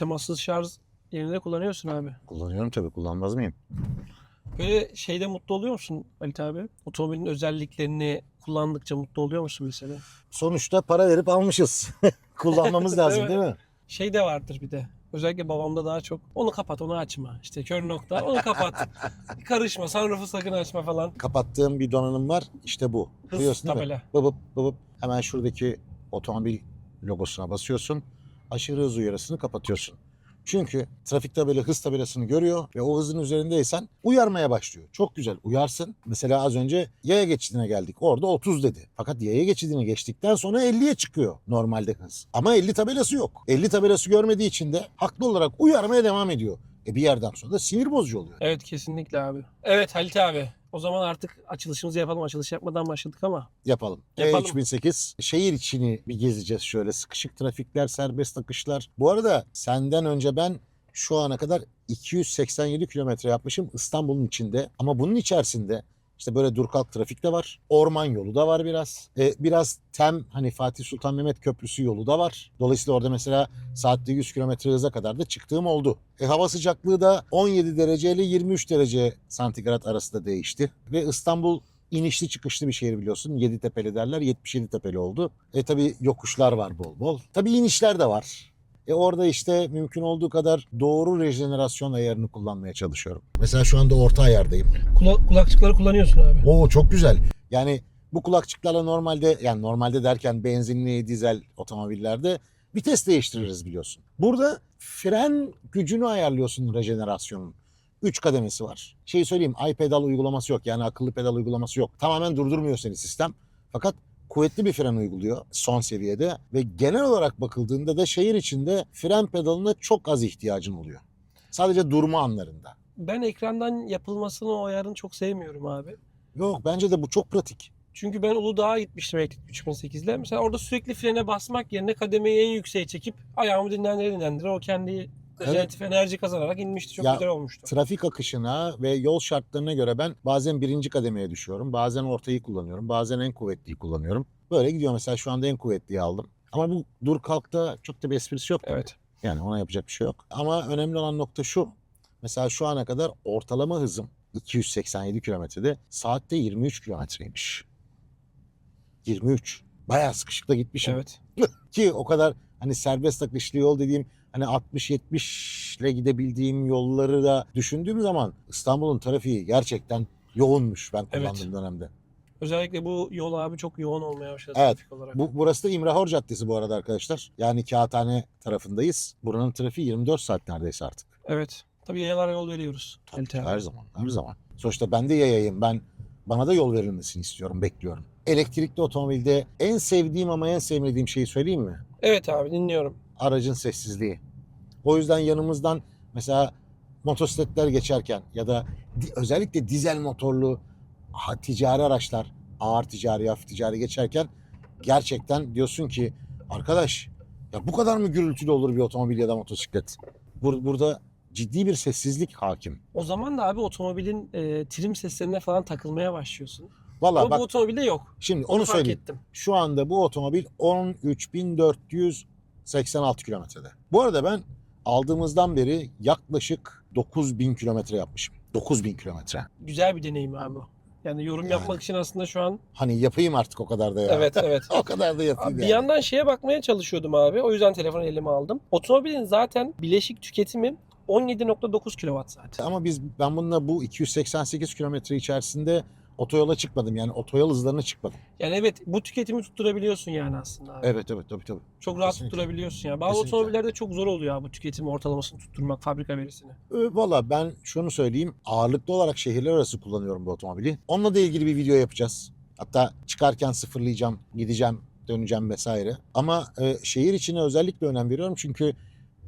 temassız şarj yerine kullanıyorsun abi. Kullanıyorum tabii kullanmaz mıyım? Böyle şeyde mutlu oluyor musun Halit abi? Otomobilin özelliklerini kullandıkça mutlu oluyor musun mesela? Sonuçta para verip almışız. Kullanmamız lazım Evet. değil mi? Şey de vardır bir de. Özellikle babamda daha çok onu kapat onu açma. İşte kör nokta onu kapat. Karışma sunroof'u sakın açma falan. Kapattığım bir donanım var. İşte bu. Hız Duyuyorsun değil mi? tabela. Bıbıp bıbıp hemen şuradaki otomobil logosuna basıyorsun. Aşırı hız uyarısını kapatıyorsun. Çünkü trafik tabela hız tabelasını görüyor ve o hızın üzerindeysen uyarmaya başlıyor. Çok güzel uyarsın. Mesela az önce yaya geçidine geldik. Orada 30 dedi. Fakat yaya geçidini geçtikten sonra 50'ye çıkıyor normalde hız. Ama 50 tabelası yok. 50 tabelası görmediği için de haklı olarak uyarmaya devam ediyor. E bir yerden sonra da sinir bozucu oluyor. Evet kesinlikle abi. Evet Halit abi. O zaman artık açılışımızı yapalım. Açılış yapmadan başladık ama. Yapalım. Yapalım. E3008 şehir içini bir gezeceğiz şöyle. Sıkışık trafikler, serbest akışlar. Bu arada senden önce ben şu ana kadar 287 kilometre yapmışım İstanbul'un içinde. Ama bunun içerisinde işte böyle dur kalk trafik de var. Orman yolu da var biraz. E, biraz tem hani Fatih Sultan Mehmet Köprüsü yolu da var. Dolayısıyla orada mesela saatte 100 kilometre hıza kadar da çıktığım oldu. E, hava sıcaklığı da 17 derece ile 23 derece santigrat arasında değişti. Ve İstanbul inişli çıkışlı bir şehir biliyorsun. 7 tepeli derler 77 tepeli oldu. E tabi yokuşlar var bol bol. Tabi inişler de var. E orada işte mümkün olduğu kadar doğru rejenerasyon ayarını kullanmaya çalışıyorum. Mesela şu anda orta ayardayım. Kula- kulakçıkları kullanıyorsun abi. Oo çok güzel. Yani bu kulakçıklarla normalde yani normalde derken benzinli dizel otomobillerde vites değiştiririz biliyorsun. Burada fren gücünü ayarlıyorsun rejenerasyonun. 3 kademesi var. Şeyi söyleyeyim iPedal uygulaması yok yani akıllı pedal uygulaması yok. Tamamen durdurmuyor seni sistem. Fakat kuvvetli bir fren uyguluyor son seviyede ve genel olarak bakıldığında da şehir içinde fren pedalına çok az ihtiyacın oluyor. Sadece durma anlarında. Ben ekrandan yapılmasını o ayarını çok sevmiyorum abi. Yok bence de bu çok pratik. Çünkü ben Uludağ'a gitmiştim elektrik 3008'le. Mesela orada sürekli frene basmak yerine kademeyi en yükseğe çekip ayağımı dinlendire dinlendire o kendi rejeneratif enerji kazanarak inmişti. Çok Ya, güzel olmuştu. trafik akışına ve yol şartlarına göre ben bazen birinci kademeye düşüyorum. Bazen ortayı kullanıyorum. Bazen en kuvvetliyi kullanıyorum. Böyle gidiyor mesela şu anda en kuvvetliyi aldım. Ama bu dur kalkta çok da bir esprisi yok. tabii. Evet. Yani ona yapacak bir şey yok. Ama önemli olan nokta şu. Mesela şu ana kadar ortalama hızım 287 kilometrede saatte 23 kilometreymiş. 23. Bayağı sıkışıkta gitmişim. Evet. Ki o kadar hani serbest akışlı yol dediğim hani 60-70 ile gidebildiğim yolları da düşündüğüm zaman İstanbul'un trafiği gerçekten yoğunmuş ben Evet. kullandığım dönemde. Özellikle bu yol abi çok yoğun olmaya başladı Evet. trafik olarak. Bu, burası da İmrahor Caddesi bu arada arkadaşlar. Yani Kağıthane tarafındayız. Buranın trafiği 24 saat neredeyse artık. Evet. Tabii yayalara yol veriyoruz. Tabii, her zaman, her zaman. Sonuçta ben de yayayım. Ben bana da yol verilmesini istiyorum, bekliyorum. Elektrikli otomobilde en sevdiğim ama en sevmediğim şeyi söyleyeyim mi? Evet abi dinliyorum. Aracın sessizliği. O yüzden yanımızdan mesela motosikletler geçerken ya da özellikle dizel motorlu ticari araçlar, ağır ticari, hafif ticari geçerken gerçekten diyorsun ki arkadaş ya bu kadar mı gürültülü olur bir otomobil ya da motosiklet? Bur- burada ciddi bir sessizlik hakim. O zaman da abi otomobilin e, trim seslerine falan takılmaya başlıyorsun. Valla Ama bak bu otomobilde yok. şimdi Onu, onu söyleyeyim. ettim. Şu anda bu otomobil 13.486 kilometrede. Bu arada ben aldığımızdan beri yaklaşık 9000 kilometre yapmışım. 9000 kilometre. Güzel bir deneyim abi. Yani yorum Yani. yapmak için aslında şu an Hani yapayım artık o kadar da ya. evet evet. o kadar da yapayım Abi bir yani. yandan şeye bakmaya çalışıyordum abi. O yüzden telefonu elime aldım. Otomobilin zaten bileşik tüketimi 17.9 kWh saat. Ama biz ben bununla bu 288 kilometre içerisinde otoyola çıkmadım. Yani otoyol hızlarına çıkmadım. Yani evet bu tüketimi tutturabiliyorsun yani aslında abi. Evet evet tabii tabii. Çok rahat Kesinlikle. tutturabiliyorsun ya. Bazı Kesinlikle. otomobillerde çok zor oluyor abi bu tüketim ortalamasını tutturmak fabrika verisini. Ee, Valla ben şunu söyleyeyim. Ağırlıklı olarak şehirler arası kullanıyorum bu otomobili. Onunla da ilgili bir video yapacağız. Hatta çıkarken sıfırlayacağım, gideceğim, döneceğim vesaire. Ama e, şehir içine özellikle önem veriyorum çünkü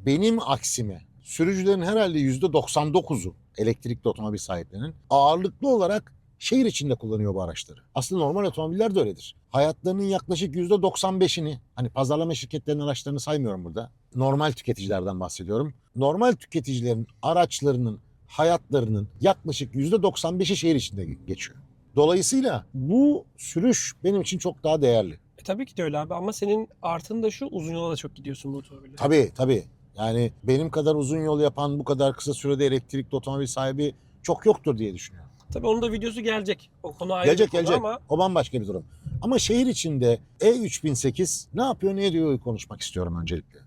benim aksime sürücülerin herhalde %99'u elektrikli otomobil sahiplerinin ağırlıklı olarak şehir içinde kullanıyor bu araçları. Aslında normal otomobiller de öyledir. Hayatlarının yaklaşık %95'ini hani pazarlama şirketlerinin araçlarını saymıyorum burada. Normal tüketicilerden bahsediyorum. Normal tüketicilerin araçlarının hayatlarının yaklaşık %95'i şehir içinde geçiyor. Dolayısıyla bu sürüş benim için çok daha değerli. E tabii ki de öyle abi ama senin artın da şu uzun yola da çok gidiyorsun bu otomobille. Tabii tabii. Yani benim kadar uzun yol yapan bu kadar kısa sürede elektrikli otomobil sahibi çok yoktur diye düşünüyorum. Tabii onun da videosu gelecek. O konu ayrı Gelecek bir konu gelecek. ama O bambaşka bir durum. Ama şehir içinde E3008 ne yapıyor ne ediyor konuşmak istiyorum öncelikle.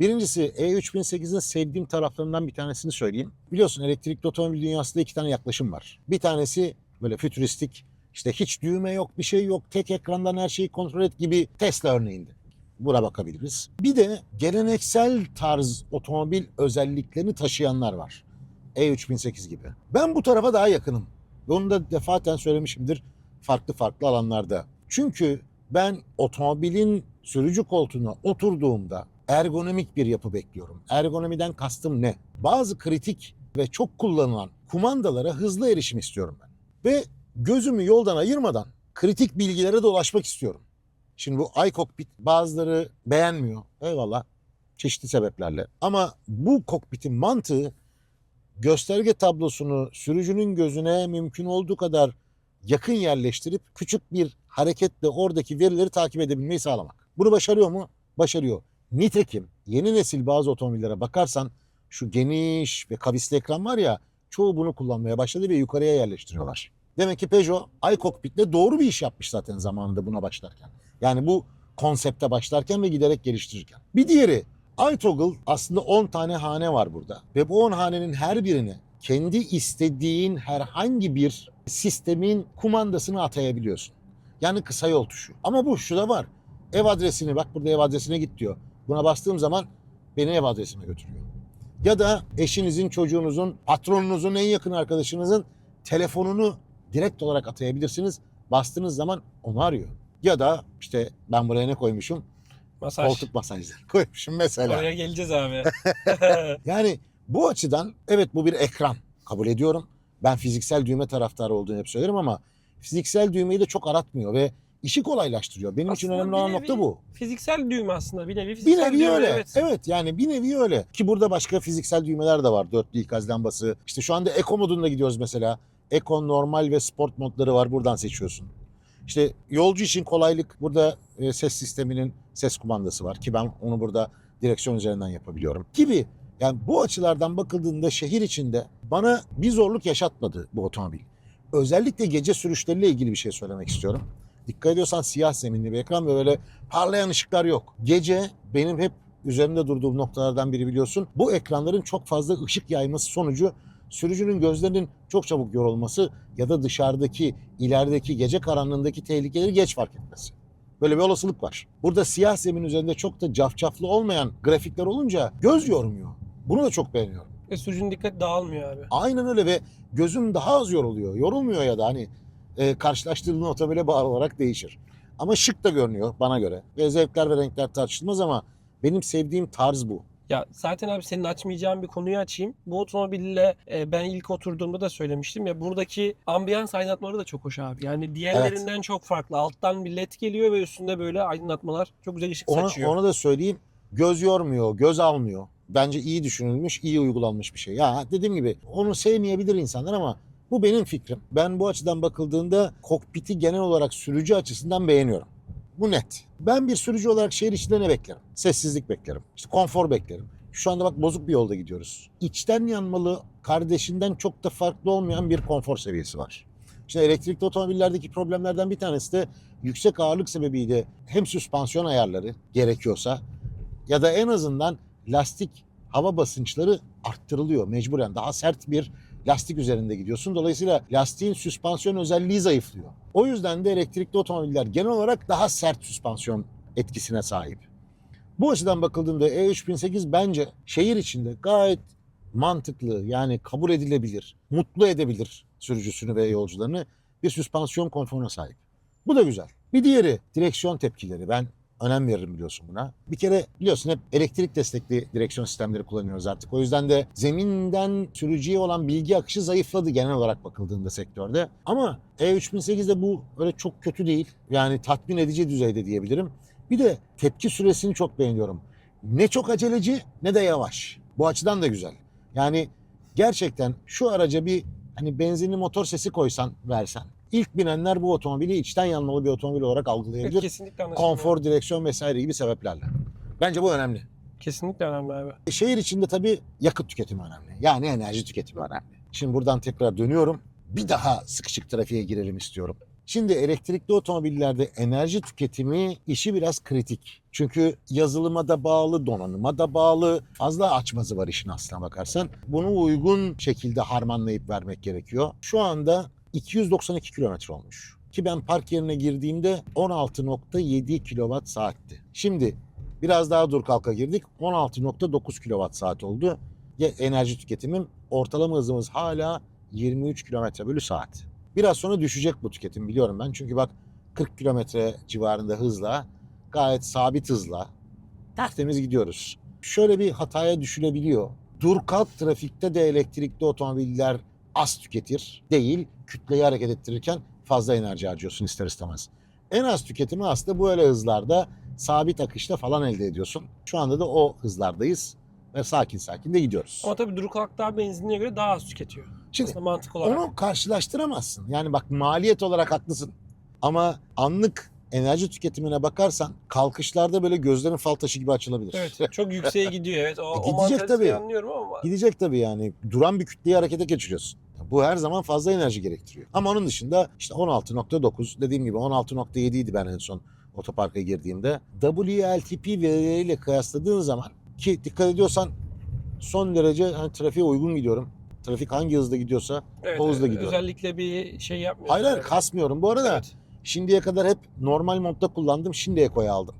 Birincisi E3008'in sevdiğim taraflarından bir tanesini söyleyeyim. Biliyorsun elektrikli otomobil dünyasında iki tane yaklaşım var. Bir tanesi böyle fütüristik işte hiç düğme yok bir şey yok tek ekrandan her şeyi kontrol et gibi Tesla örneğinde. Buna bakabiliriz. Bir de geleneksel tarz otomobil özelliklerini taşıyanlar var. E3008 gibi. Ben bu tarafa daha yakınım. Ve onu da defaten söylemişimdir farklı farklı alanlarda. Çünkü ben otomobilin sürücü koltuğuna oturduğumda ergonomik bir yapı bekliyorum. Ergonomiden kastım ne? Bazı kritik ve çok kullanılan kumandalara hızlı erişim istiyorum ben. Ve gözümü yoldan ayırmadan kritik bilgilere dolaşmak istiyorum. Şimdi bu iCockpit bazıları beğenmiyor. Eyvallah. Çeşitli sebeplerle. Ama bu kokpitin mantığı gösterge tablosunu sürücünün gözüne mümkün olduğu kadar yakın yerleştirip küçük bir hareketle oradaki verileri takip edebilmeyi sağlamak. Bunu başarıyor mu? Başarıyor. Nitekim yeni nesil bazı otomobillere bakarsan şu geniş ve kavisli ekran var ya çoğu bunu kullanmaya başladı ve yukarıya yerleştiriyorlar. Demek ki Peugeot iCockpit'le doğru bir iş yapmış zaten zamanında buna başlarken. Yani bu konsepte başlarken ve giderek geliştirirken. Bir diğeri iToggle aslında 10 tane hane var burada. Ve bu 10 hanenin her birine kendi istediğin herhangi bir sistemin kumandasını atayabiliyorsun. Yani kısa yol tuşu. Ama bu şu da var. Ev adresini bak burada ev adresine git diyor. Buna bastığım zaman beni ev adresime götürüyor. Ya da eşinizin, çocuğunuzun, patronunuzun, en yakın arkadaşınızın telefonunu direkt olarak atayabilirsiniz. Bastığınız zaman onu arıyor. Ya da işte ben buraya ne koymuşum? Masaj. Koltuk masajları koymuşum mesela. Oraya geleceğiz abi. Yani bu açıdan evet bu bir ekran kabul ediyorum. Ben fiziksel düğme taraftarı olduğunu hep söylerim ama fiziksel düğmeyi de çok aratmıyor ve işi kolaylaştırıyor. Benim için Aslında önemli bir olan nokta bu. Fiziksel düğme aslında bir nevi Bir fiziksel nevi düğme. öyle. Evet. Evet. yani bir nevi öyle. Ki burada başka fiziksel düğmeler de var. Dörtlü ikaz lambası. İşte şu anda Eco modunda gidiyoruz mesela. Eco normal ve sport modları var. Buradan seçiyorsun. İşte yolcu için kolaylık burada e, ses sisteminin ses kumandası var ki ben onu burada direksiyon üzerinden yapabiliyorum gibi. Yani bu açılardan bakıldığında şehir içinde bana bir zorluk yaşatmadı bu otomobil. Özellikle gece sürüşleriyle ilgili bir şey söylemek istiyorum. Dikkat ediyorsan siyah zeminli bir ekran ve böyle parlayan ışıklar yok. Gece benim hep üzerinde durduğum noktalardan biri biliyorsun. Bu ekranların çok fazla ışık yayması sonucu sürücünün gözlerinin çok çabuk yorulması ya da dışarıdaki, ilerideki, gece karanlığındaki tehlikeleri geç fark etmesi. Böyle bir olasılık var. Burada siyah zemin üzerinde çok da cafcaflı olmayan grafikler olunca göz yormuyor. Bunu da çok beğeniyorum. Ve sürücünün dikkat dağılmıyor abi. Aynen öyle ve gözüm daha az yoruluyor. Yorulmuyor ya da hani e, karşılaştırdığın otomobile bağlı olarak değişir. Ama şık da görünüyor bana göre. Ve zevkler ve renkler tartışılmaz ama benim sevdiğim tarz bu. Ya zaten abi senin açmayacağın bir konuyu açayım. Bu otomobille e, ben ilk oturduğumda da söylemiştim ya buradaki ambiyans aydınlatmaları da çok hoş abi. Yani diğerlerinden çok farklı. Alttan bir led geliyor ve üstünde böyle aydınlatmalar çok güzel ışık Onu, saçıyor. onu da söyleyeyim. Göz yormuyor, göz almıyor. Bence iyi düşünülmüş, iyi uygulanmış bir şey. Ya dediğim gibi onu sevmeyebilir insanlar ama bu benim fikrim. Ben bu açıdan bakıldığında kokpiti genel olarak sürücü açısından beğeniyorum. Bu net. Ben bir sürücü olarak şehir içinde ne beklerim? Sessizlik beklerim. İşte konfor beklerim. Şu anda bak bozuk bir yolda gidiyoruz. İçten yanmalı kardeşinden çok da farklı olmayan bir konfor seviyesi var. İşte elektrikli otomobillerdeki problemlerden bir tanesi de yüksek ağırlık sebebiyle hem süspansiyon ayarları gerekiyorsa ya da en azından lastik hava basınçları arttırılıyor mecburen. Daha sert bir lastik üzerinde gidiyorsun. Dolayısıyla lastiğin süspansiyon özelliği zayıflıyor. O yüzden de elektrikli otomobiller genel olarak daha sert süspansiyon etkisine sahip. Bu açıdan bakıldığında E3008 bence şehir içinde gayet mantıklı yani kabul edilebilir, mutlu edebilir sürücüsünü ve yolcularını bir süspansiyon konforuna sahip. Bu da güzel. Bir diğeri direksiyon tepkileri. Ben önem veririm biliyorsun buna. Bir kere biliyorsun hep elektrik destekli direksiyon sistemleri kullanıyoruz artık. O yüzden de zeminden sürücüye olan bilgi akışı zayıfladı genel olarak bakıldığında sektörde. Ama E3008'de bu öyle çok kötü değil. Yani tatmin edici düzeyde diyebilirim. Bir de tepki süresini çok beğeniyorum. Ne çok aceleci ne de yavaş. Bu açıdan da güzel. Yani gerçekten şu araca bir hani benzinli motor sesi koysan versen ilk binenler bu otomobili içten yanmalı bir otomobil olarak Evet, algılayabilir. kesinlikle anlaşılıyor. Konfor, direksiyon vesaire gibi sebeplerle. Bence bu önemli. Kesinlikle önemli abi. E, Şehir içinde tabii yakıt tüketimi önemli. Yani enerji tüketimi önemli. Şimdi buradan tekrar dönüyorum. Bir daha sıkışık trafiğe girelim istiyorum. Şimdi elektrikli otomobillerde enerji tüketimi işi biraz kritik. Çünkü yazılıma da bağlı, donanıma da bağlı. Fazla açmazı var işin aslına bakarsan. Bunu uygun şekilde harmanlayıp vermek gerekiyor. Şu anda 292 kilometre olmuş. Ki ben park yerine girdiğimde 16.7 kilowatt saatti. Şimdi biraz daha dur kalka girdik. 16.9 kilowatt saat oldu. Ya enerji tüketimim ortalama hızımız hala 23 kilometre bölü saat. Biraz sonra düşecek bu tüketim biliyorum ben. Çünkü bak 40 kilometre civarında hızla gayet sabit hızla tertemiz gidiyoruz. Şöyle bir hataya düşülebiliyor. Dur kalk trafikte de elektrikli otomobiller az tüketir. Değil, kütleyi hareket ettirirken fazla enerji harcıyorsun ister istemez. En az tüketimi aslında böyle hızlarda sabit akışta falan elde ediyorsun. Şu anda da o hızlardayız ve sakin sakin de gidiyoruz. Ama tabii Duruk Halk daha benzinliğe göre daha az tüketiyor. Şimdi Aslında mantık olarak. onu karşılaştıramazsın. Yani bak maliyet olarak haklısın. Ama anlık enerji tüketimine bakarsan kalkışlarda böyle gözlerin fal taşı gibi açılabilir. Evet çok yükseğe gidiyor evet. O, E, o gidecek mantalitayı tabii. anlıyorum ama Gidecek tabii yani. Duran bir kütleyi harekete geçiriyorsun. Bu her zaman fazla enerji gerektiriyor. Ama onun dışında işte 16.9 dediğim gibi 16.7 idi ben en son otoparka girdiğimde. WLTP verileriyle kıyasladığın zaman ki dikkat ediyorsan son derece hani trafiğe uygun gidiyorum. Trafik hangi hızda gidiyorsa evet, o hızla e, gidiyorum. özellikle bir şey yapmıyorsun. Hayır hayır kasmıyorum. Bu arada Evet. şimdiye kadar hep normal modda kullandım. Şimdi Eko'ya aldım.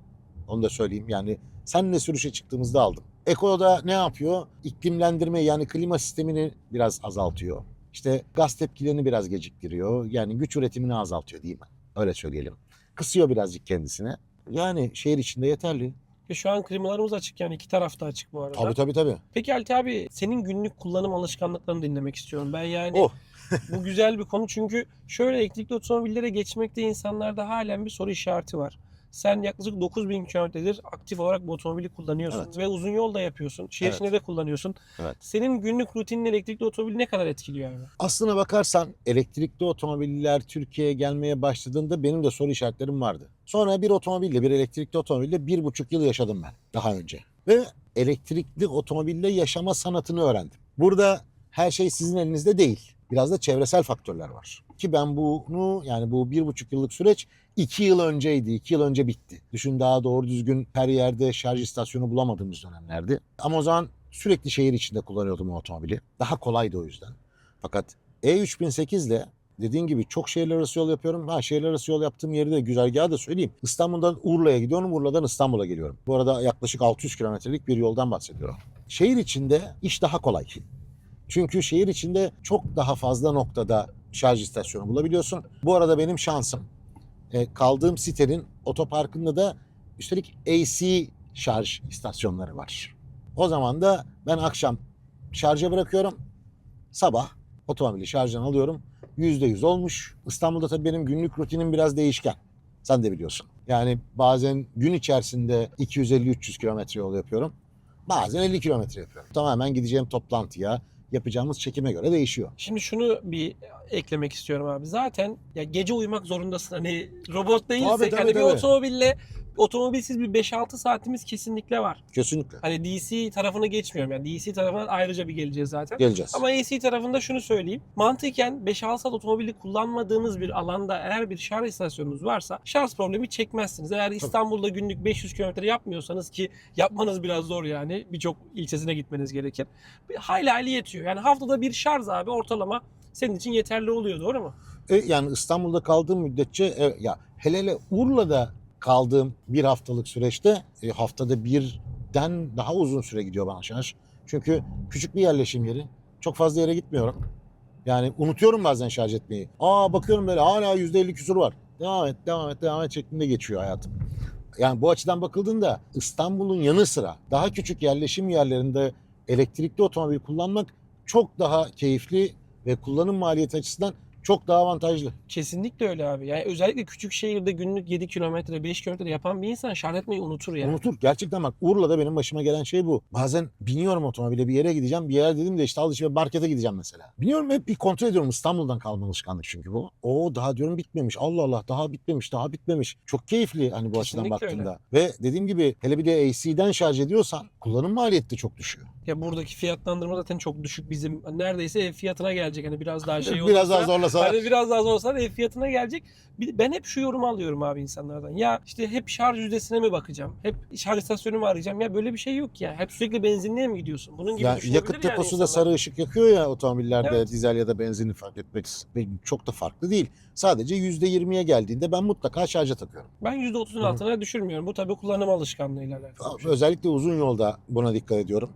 Onu da söyleyeyim. Yani senle sürüşe çıktığımızda aldım. Eko'da ne yapıyor? İklimlendirme yani klima sistemini biraz azaltıyor. İşte gaz tepkilerini biraz geciktiriyor. Yani güç üretimini azaltıyor değil mi? Öyle söyleyelim. Kısıyor birazcık kendisine. Yani şehir içinde yeterli. Ve şu an klimalarımız açık yani iki tarafta açık bu arada. Tabii tabii tabii. Peki Alti abi senin günlük kullanım alışkanlıklarını dinlemek istiyorum. Ben yani Oh. bu güzel bir konu çünkü şöyle elektrikli otomobillere geçmekte insanlarda halen bir soru işareti var. Sen yaklaşık 9000 kilometredir aktif olarak bu otomobili kullanıyorsun Evet. ve uzun yol da yapıyorsun. Şehir Evet. içinde de kullanıyorsun. Evet. Senin günlük rutinin elektrikli otomobil ne kadar etkiliyor abi? Aslına bakarsan elektrikli otomobiller Türkiye'ye gelmeye başladığında benim de soru işaretlerim vardı. Sonra bir otomobille, bir elektrikli otomobille bir buçuk yıl yaşadım ben daha önce. Ve elektrikli otomobille yaşama sanatını öğrendim. Burada her şey sizin elinizde değil. Biraz da çevresel faktörler var. Ki ben bunu yani bu bir buçuk yıllık süreç iki yıl önceydi. iki yıl önce bitti. Düşün daha doğru düzgün her yerde şarj istasyonu bulamadığımız dönemlerdi. Ama o zaman sürekli şehir içinde kullanıyordum o otomobili. Daha kolaydı o yüzden. Fakat E3008 ile dediğin gibi çok şehirler arası yol yapıyorum. Ha şehirler arası yol yaptığım yeri de güzergahı da söyleyeyim. İstanbul'dan Urla'ya gidiyorum, Urla'dan İstanbul'a geliyorum. Bu arada yaklaşık 600 kilometrelik bir yoldan bahsediyorum. Şehir içinde iş daha kolay. Çünkü şehir içinde çok daha fazla noktada şarj istasyonu bulabiliyorsun. Bu arada benim şansım e, kaldığım sitenin otoparkında da üstelik AC şarj istasyonları var. O zaman da ben akşam şarja bırakıyorum. Sabah otomobili şarjdan alıyorum. %100 olmuş. İstanbul'da tabii benim günlük rutinim biraz değişken. Sen de biliyorsun. Yani bazen gün içerisinde 250-300 kilometre yol yapıyorum. Bazen 50 kilometre yapıyorum. Tamamen gideceğim toplantıya, yapacağımız çekime göre değişiyor. Şimdi şunu bir eklemek istiyorum abi. Zaten ya gece uyumak zorundasın. Hani robot değilsek Tabii, tabii, hani bir otomobille otomobilsiz bir 5-6 saatimiz kesinlikle var. Kesinlikle. Hani DC tarafını geçmiyorum. Yani DC tarafına ayrıca bir geleceğiz zaten. Geleceğiz. Ama AC tarafında şunu söyleyeyim. Mantıken 5-6 saat otomobili kullanmadığınız bir alanda eğer bir şarj istasyonunuz varsa şarj problemi çekmezsiniz. Eğer İstanbul'da günlük 500 kilometre yapmıyorsanız ki yapmanız biraz zor yani. Birçok ilçesine gitmeniz gerekir. Hayli hayli yetiyor. Yani haftada bir şarj abi ortalama senin için yeterli oluyor doğru mu? E, yani İstanbul'da kaldığım müddetçe e, ya hele hele Urla'da kaldığım bir haftalık süreçte e, haftada birden daha uzun süre gidiyor bana şarj. Çünkü küçük bir yerleşim yeri. Çok fazla yere gitmiyorum. Yani unutuyorum bazen şarj etmeyi. Aa bakıyorum böyle hala %50 küsur var. Devam et, devam et, devam et şeklinde geçiyor hayatım. Yani bu açıdan bakıldığında İstanbul'un yanı sıra daha küçük yerleşim yerlerinde elektrikli otomobil kullanmak çok daha keyifli ve kullanım maliyeti açısından çok daha avantajlı. Kesinlikle öyle abi. Yani özellikle küçük şehirde günlük 7 kilometre, 5 kilometre yapan bir insan şarj etmeyi unutur yani. Unutur. Gerçekten bak Urla'da benim başıma gelen şey bu. Bazen biniyorum otomobile bir yere gideceğim. Bir yere dedim de işte alışveriş markete gideceğim mesela. Biniyorum hep bir kontrol ediyorum. İstanbul'dan kalma alışkanlık çünkü bu. O daha diyorum bitmemiş. Allah Allah daha bitmemiş daha bitmemiş. Çok keyifli hani bu açıdan Kesinlikle baktığında. Ve dediğim gibi hele bir de AC'den şarj ediyorsan kullanım maliyeti de çok düşüyor. Ya buradaki fiyatlandırma zaten çok düşük bizim. Neredeyse ev fiyatına gelecek. Hani biraz daha şey Biraz daha olursa- zorlasa. Hani biraz daha zorsa ev fiyatına gelecek. Ben hep şu yorumu alıyorum abi insanlardan. Ya işte hep şarj yüzdesine mi bakacağım? Hep şarj istasyonu mu arayacağım? Ya böyle bir şey yok ya. Hep sürekli benzinliğe mi gidiyorsun? Bunun gibi Ya yakıt yani deposu da insanlar. sarı ışık yakıyor ya otomobillerde Evet. dizel ya da benzinli fark etmek çok da farklı değil. Sadece %20'ye geldiğinde ben mutlaka şarja takıyorum. Ben %30'un Hı. altına düşürmüyorum. Bu tabii kullanım alışkanlığıyla alakalı. şey. Özellikle uzun yolda buna dikkat ediyorum.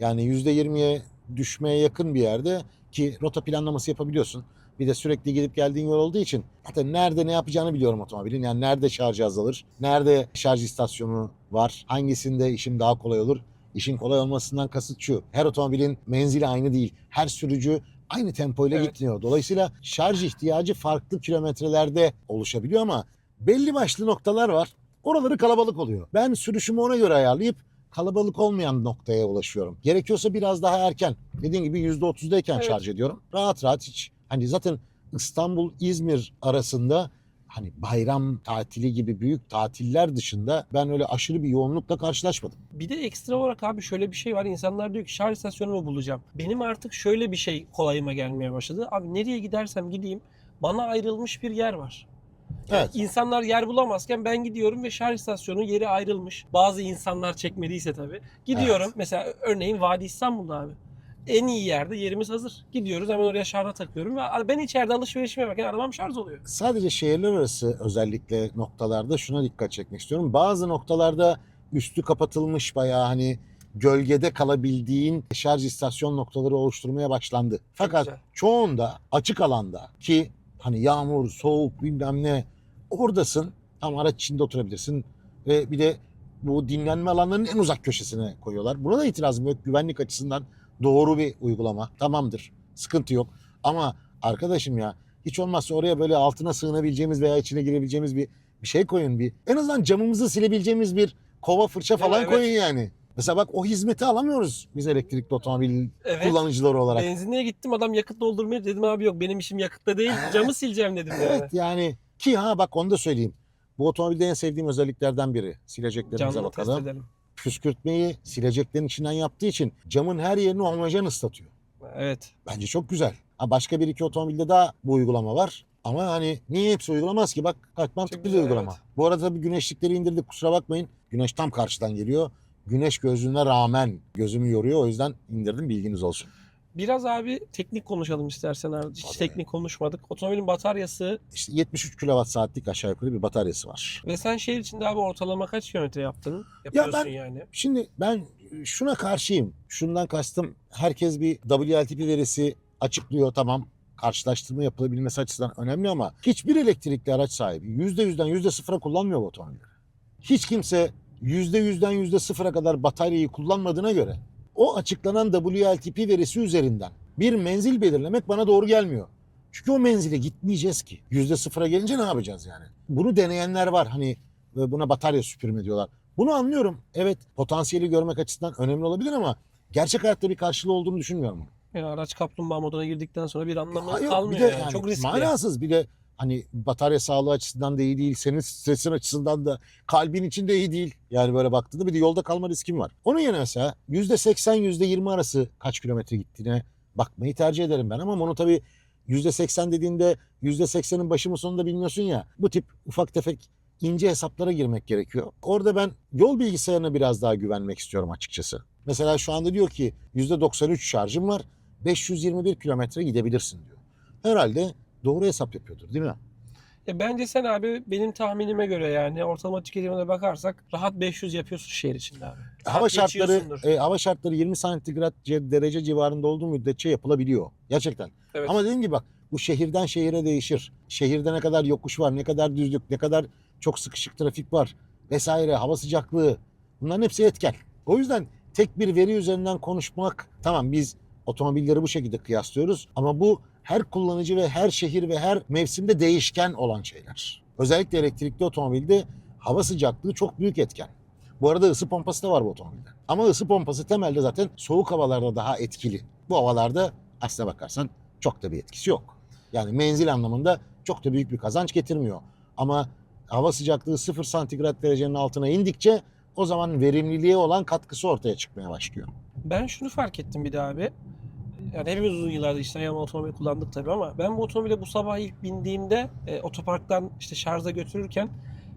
Yani %20'ye düşmeye yakın bir yerde ki rota planlaması yapabiliyorsun. Bir de sürekli gidip geldiğin yol olduğu için zaten nerede ne yapacağını biliyorum otomobilin. Yani nerede şarj azalır, nerede şarj istasyonu var, hangisinde işim daha kolay olur. İşin kolay olmasından kasıt şu. Her otomobilin menzili aynı değil. Her sürücü aynı tempoyla Evet. gitmiyor. Dolayısıyla şarj ihtiyacı farklı kilometrelerde oluşabiliyor ama belli başlı noktalar var. Oraları kalabalık oluyor. Ben sürüşümü ona göre ayarlayıp kalabalık olmayan noktaya ulaşıyorum. Gerekiyorsa biraz daha erken. Dediğim gibi %30'dayken Evet. şarj ediyorum. Rahat rahat hiç. Hani zaten İstanbul-İzmir arasında hani bayram tatili gibi büyük tatiller dışında ben öyle aşırı bir yoğunlukla karşılaşmadım. Bir de ekstra olarak abi şöyle bir şey var. İnsanlar diyor ki şarj istasyonu mu bulacağım? Benim artık şöyle bir şey kolayıma gelmeye başladı. Abi nereye gidersem gideyim bana ayrılmış bir yer var. Evet. İnsanlar yer bulamazken ben gidiyorum ve şarj istasyonu yeri ayrılmış. Bazı insanlar çekmediyse tabii. Gidiyorum Evet. mesela örneğin Vadi İstanbul'da abi. En iyi yerde yerimiz hazır. Gidiyoruz hemen oraya şarja takıyorum ve ben içeride alışverişime yaparken arabam şarj oluyor. Sadece şehirler arası özellikle noktalarda şuna dikkat çekmek istiyorum. Bazı noktalarda üstü kapatılmış bayağı hani gölgede kalabildiğin şarj istasyon noktaları oluşturmaya başlandı. Fakat çoğunda açık alanda ki hani yağmur, soğuk bilmem ne oradasın tam araç içinde oturabilirsin ve bir de bu dinlenme alanlarının en uzak köşesine koyuyorlar. Buna da itirazım yok. Güvenlik açısından doğru bir uygulama. Tamamdır. Sıkıntı yok. Ama arkadaşım ya hiç olmazsa oraya böyle altına sığınabileceğimiz veya içine girebileceğimiz bir, bir şey koyun. Bir. En azından camımızı silebileceğimiz bir kova fırça falan Evet. koyun yani. Mesela bak o hizmeti alamıyoruz biz elektrikli otomobil Evet. kullanıcıları olarak. Benzinliğe gittim adam yakıt doldurmuyor. Dedim abi yok benim işim yakıtta değil. Camı sileceğim dedim yani. Evet yani ki ha bak onu da söyleyeyim. Bu otomobilde en sevdiğim özelliklerden biri. Sileceklerimize test bakalım. edelim. Püskürtmeyi sileceklerin içinden yaptığı için camın her yerini homojen ıslatıyor. Evet. Bence çok güzel. Ha başka bir iki otomobilde daha bu uygulama var. Ama hani niye hepsi uygulamaz ki? Bak gayet mantıklı bir uygulama. evet. Bu arada tabii güneşlikleri indirdik kusura bakmayın. Güneş tam karşıdan geliyor. Güneş gözlüğüne rağmen gözümü yoruyor. O yüzden indirdim bilginiz olsun. Biraz abi teknik konuşalım istersen abi. Hiç Tabii. teknik konuşmadık. Otomobilin bataryası İşte 73 kWh saatlik aşağı yukarı bir bataryası var. ve sen şehir içinde abi ortalama kaç kilometre yaptın? Yapıyorsun ben- yani. Şimdi ben şuna karşıyım. Şundan kastım herkes bir WLTP verisi açıklıyor tamam. Karşılaştırma yapılabilmesi açısından önemli ama hiçbir elektrikli araç sahibi %100'den %0'a kullanmıyor bu otomobilleri. Hiç kimse %100'den %0'a kadar bataryayı kullanmadığına göre o açıklanan WLTP verisi üzerinden bir menzil belirlemek bana doğru gelmiyor. Çünkü o menzile gitmeyeceğiz ki. %0'a gelince ne yapacağız yani? Bunu deneyenler var. Hani ve buna batarya süpürme diyorlar. Bunu anlıyorum. Evet potansiyeli görmek açısından önemli olabilir ama gerçek hayatta bir karşılığı olduğunu düşünmüyorum. Yani araç kaplumbağa moduna girdikten sonra bir anlamı Hayır, kalmıyor bir de yani. yani Çok riskli. manasız bir de hani batarya sağlığı açısından da iyi değil. Senin stresin açısından da kalbin için de iyi değil. Yani böyle baktığında bir de yolda kalma riskin var. Onun yerine mesela %80 %20 arası kaç kilometre gittiğine bakmayı tercih ederim ben. Ama bunu tabii %80 dediğinde %80'in başı mı sonunda bilmiyorsun ya. Bu tip ufak tefek ince hesaplara girmek gerekiyor. Orada ben yol bilgisayarına biraz daha güvenmek istiyorum açıkçası. Mesela şu anda diyor ki %93 şarjım var. 521 kilometre gidebilirsin diyor. Herhalde doğru hesap yapıyordur değil mi? Ya bence sen abi benim tahminime göre yani ortalama tüketimine bakarsak rahat 500 yapıyorsun şehir içinde abi. Hava Rahat şartları geçiyorsundur. e, hava şartları 20 santigrat ce- derece civarında olduğu müddetçe yapılabiliyor. Gerçekten. Evet. Ama dediğim gibi bak bu şehirden şehire değişir. Şehirde ne kadar yokuş var, ne kadar düzlük, ne kadar çok sıkışık trafik var vesaire, hava sıcaklığı. Bunların hepsi etken. O yüzden tek bir veri üzerinden konuşmak tamam biz otomobilleri bu şekilde kıyaslıyoruz ama bu her kullanıcı ve her şehir ve her mevsimde değişken olan şeyler. Özellikle elektrikli otomobilde hava sıcaklığı çok büyük etken. Bu arada ısı pompası da var bu otomobilde. Ama ısı pompası temelde zaten soğuk havalarda daha etkili. Bu havalarda aslına bakarsan çok da bir etkisi yok. Yani menzil anlamında çok da büyük bir kazanç getirmiyor. Ama hava sıcaklığı 0 santigrat derecenin altına indikçe o zaman verimliliğe olan katkısı ortaya çıkmaya başlıyor. Ben şunu fark ettim bir de abi. Yani hepimiz uzun yıllardır içten yanma otomobil kullandık tabii ama ben bu otomobile bu sabah ilk bindiğimde e, otoparktan işte şarja götürürken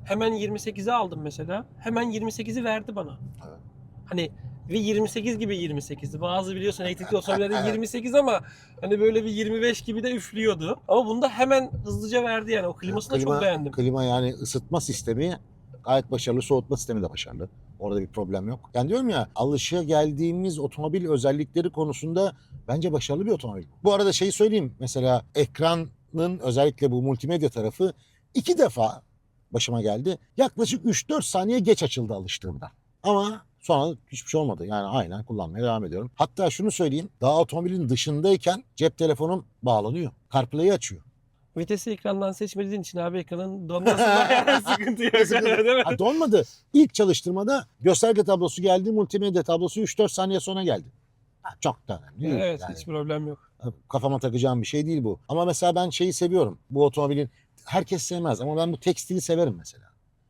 hemen 28'e aldım mesela. Hemen 28'i verdi bana. Evet. Hani ve 28 gibi 28'di. Bazı biliyorsun elektrikli otomobillerde Evet. 28 ama hani böyle bir 25 gibi de üflüyordu. Ama bunda hemen hızlıca verdi yani. O klimasını da çok beğendim. Klima yani ısıtma sistemi gayet başarılı, soğutma sistemi de başarılı. Orada bir problem yok. Yani diyorum ya alışa geldiğimiz otomobil özellikleri konusunda bence başarılı bir otomobil. Bu arada şeyi söyleyeyim. Mesela ekranın özellikle bu multimedya tarafı iki defa başıma geldi. Yaklaşık 3-4 saniye geç açıldı alıştığımda. Ama sonra hiçbir şey olmadı. Yani aynen kullanmaya devam ediyorum. Hatta şunu söyleyeyim. Daha otomobilin dışındayken cep telefonum bağlanıyor. CarPlay'i açıyor. Vitesi ekrandan seçmediğin için abi ekranın donmasında yani sıkıntı yok. Değil mi? Ha, donmadı. İlk çalıştırmada gösterge tablosu geldi, multimedya tablosu 3-4 saniye sonra geldi. Ha, çok da önemli değil. Evet Yani hiç problem yok. kafama takacağım bir şey değil bu. Ama mesela ben şeyi seviyorum. Bu otomobilin herkes sevmez ama ben bu tekstili severim mesela.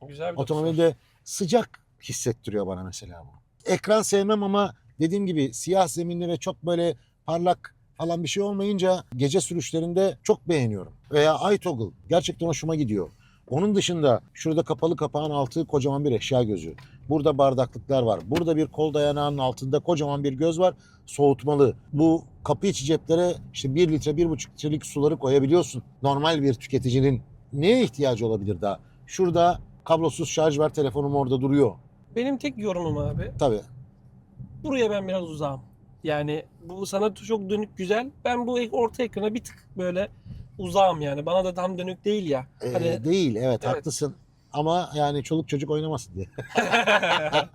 Güzel bir. Otomobilde sıcak hissettiriyor bana mesela bu. Ekran sevmem ama dediğim gibi siyah zeminli ve çok böyle parlak falan bir şey olmayınca gece sürüşlerinde çok beğeniyorum. Veya iToggle gerçekten hoşuma gidiyor. Onun dışında şurada kapalı kapağın altı kocaman bir eşya gözü. Burada bardaklıklar var. Burada bir kol dayanağının altında kocaman bir göz var. Soğutmalı. Bu kapı içi ceplere işte 1 litre 1,5 litrelik suları koyabiliyorsun. Normal bir tüketicinin neye ihtiyacı olabilir daha? Şurada kablosuz şarj var telefonum orada duruyor. Benim tek yorumum abi. Tabii. Buraya ben biraz uzağım. Yani bu sana çok dönük güzel. Ben bu orta ekrana bir tık böyle uzağım yani. Bana da tam dönük değil ya. Ee, Hani- değil evet, Evet. haklısın. Ama yani çoluk çocuk oynamasın diye.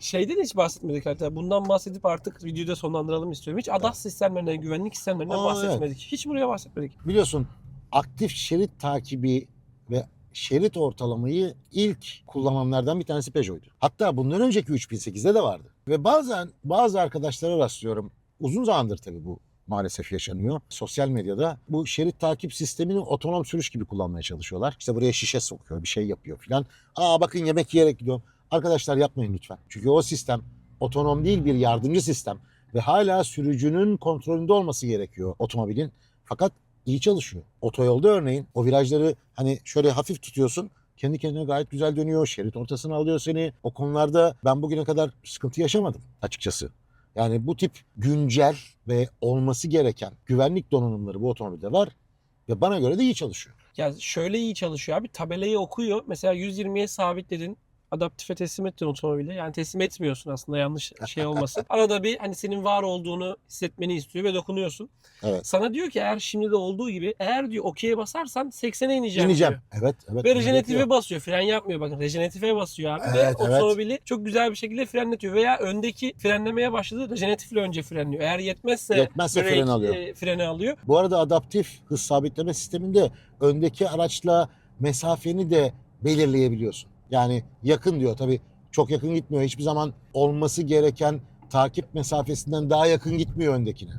Şeyden hiç bahsetmedik hatta. Bundan bahsedip artık videoyu da sonlandıralım istiyorum. Hiç ADAS sistemlerinden, güvenlik sistemlerinden Aa, bahsetmedik. Hiç buraya bahsetmedik. Biliyorsun aktif şerit takibi ve şerit ortalamayı ilk kullananlardan bir tanesi Peugeot'ydu. Hatta bundan önceki 3008'de de vardı. Ve bazen bazı arkadaşlara rastlıyorum. Uzun zamandır tabii bu maalesef yaşanıyor. Sosyal medyada bu şerit takip sistemini otonom sürüş gibi kullanmaya çalışıyorlar. İşte buraya şişe sokuyor, bir şey yapıyor filan. Aa bakın yemek yiyerek gidiyorum. Arkadaşlar yapmayın lütfen. Çünkü o sistem otonom değil bir yardımcı sistem ve hala sürücünün kontrolünde olması gerekiyor otomobilin. Fakat iyi çalışıyor. Otoyolda örneğin o virajları hani şöyle hafif tutuyorsun. Kendi kendine gayet güzel dönüyor. Şerit ortasına alıyor seni. O konularda ben bugüne kadar sıkıntı yaşamadım açıkçası. Yani bu tip güncel ve olması gereken güvenlik donanımları bu otomobilde var. Ve bana göre de iyi çalışıyor. Ya şöyle iyi çalışıyor abi. Tabelayı okuyor. Mesela 120'ye sabitledin. Adaptife teslim ettin otomobili. Yani teslim etmiyorsun aslında yanlış şey olmasın. Arada bir hani senin var olduğunu hissetmeni istiyor ve dokunuyorsun. Evet. Sana diyor ki eğer şimdi de olduğu gibi eğer diyor okey'e basarsan 80'e ineceğim İneceğim. diyor. Evet, evet. Ve bekliyor. basıyor. Fren yapmıyor. Bakın rejeneratif'e basıyor abi. Evet, Ve evet. otomobili çok güzel bir şekilde frenletiyor. Veya öndeki frenlemeye başladı. Rejeneratifle önce frenliyor. Eğer yetmezse, Yetmezse brake, freni alıyor. e, freni alıyor. Bu arada adaptif hız sabitleme sisteminde öndeki araçla mesafeni de belirleyebiliyorsun. Yani yakın diyor tabii çok yakın gitmiyor. Hiçbir zaman olması gereken takip mesafesinden daha yakın gitmiyor öndekine.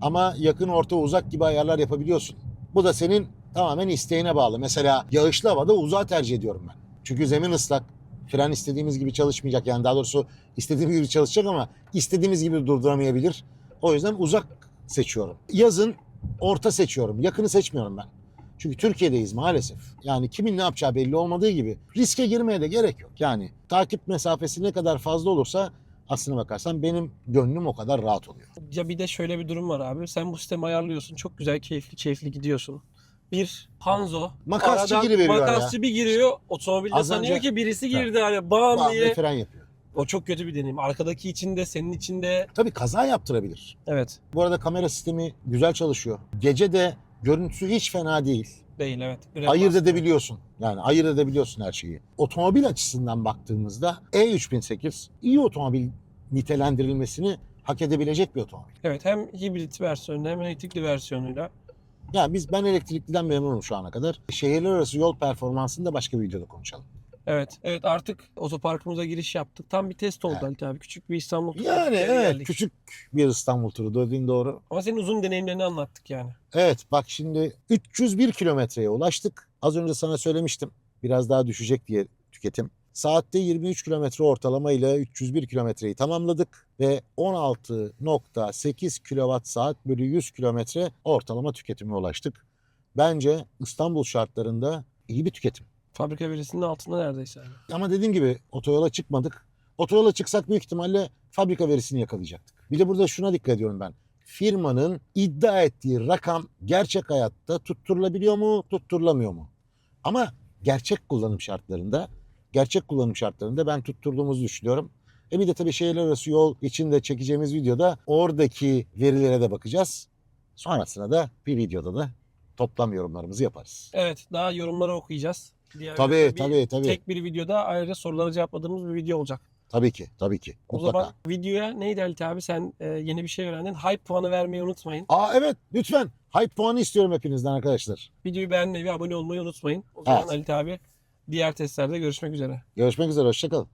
Ama yakın, orta, uzak gibi ayarlar yapabiliyorsun. Bu da senin tamamen isteğine bağlı. Mesela yağışlı havada uzağı tercih ediyorum ben. Çünkü zemin ıslak. Fren istediğimiz gibi çalışmayacak. Yani daha doğrusu istediğimiz gibi çalışacak ama istediğimiz gibi durduramayabilir. O yüzden uzak seçiyorum. Yazın orta seçiyorum. Yakını seçmiyorum ben. Çünkü Türkiye'deyiz maalesef. Yani kimin ne yapacağı belli olmadığı gibi riske girmeye de gerek yok. Yani takip mesafesi ne kadar fazla olursa aslına bakarsan benim gönlüm o kadar rahat oluyor. Ya bir de şöyle bir durum var abi. Sen bu sistemi ayarlıyorsun. Çok güzel keyifli keyifli gidiyorsun. Bir Hanzo. Makasçı aradan giriveriyor ya. Makasçı bir giriyor. Otomobilde Az sanıyor önce- ki birisi girdi hani bam diye fren yapıyor. O çok kötü bir deneyim. Arkadaki içinde, senin içinde. Tabii kaza yaptırabilir. Evet. Bu arada kamera sistemi güzel çalışıyor. Gece de görüntüsü hiç fena değil. Değil evet. Grab Ayırt edebiliyorsun. Yani ayırt edebiliyorsun her şeyi. Otomobil açısından baktığımızda E3008 iyi otomobil nitelendirilmesini hak edebilecek bir otomobil. Evet hem hibrit versiyonu hem elektrikli versiyonuyla. Ya biz ben elektrikliden memnunum şu ana kadar. Şehirler arası yol performansını da başka bir videoda konuşalım. Evet. Evet artık otoparkımıza giriş yaptık. Tam bir test oldu Evet. Abi. Küçük bir İstanbul turu Yani evet geldik. küçük bir İstanbul turu dediğin doğru. Ama senin uzun deneyimlerini anlattık yani. Evet bak şimdi 301 kilometreye ulaştık. Az önce sana söylemiştim. Biraz daha düşecek diye tüketim. Saatte 23 kilometre ortalama ile 301 kilometreyi tamamladık ve 16.8 kilowatt saat bölü 100 kilometre ortalama tüketime ulaştık. Bence İstanbul şartlarında iyi bir tüketim. Fabrika verisinin altında neredeyse. Yani. Ama dediğim gibi otoyola çıkmadık. Otoyola çıksak büyük ihtimalle fabrika verisini yakalayacaktık. Bir de burada şuna dikkat ediyorum ben. Firmanın iddia ettiği rakam gerçek hayatta tutturulabiliyor mu, tutturulamıyor mu? Ama gerçek kullanım şartlarında, gerçek kullanım şartlarında ben tutturduğumuzu düşünüyorum. E bir de tabii şehirler arası yol içinde çekeceğimiz videoda oradaki verilere de bakacağız. Sonrasında da bir videoda da toplam yorumlarımızı yaparız. Evet daha yorumları okuyacağız. Diğer Tabii bir- tabii tabii. Tek bir videoda ayrıca soruları cevapladığımız bir video olacak. Tabii ki tabii ki. O Mutlaka. zaman videoya neydi Halit abi sen e, yeni bir şey öğrendin. Hype puanı vermeyi unutmayın. Aa evet lütfen. Hype puanı istiyorum hepinizden arkadaşlar. Videoyu beğenmeyi ve abone olmayı unutmayın. O zaman Evet. Halit abi diğer testlerde görüşmek üzere. Görüşmek üzere. Hoşçakalın.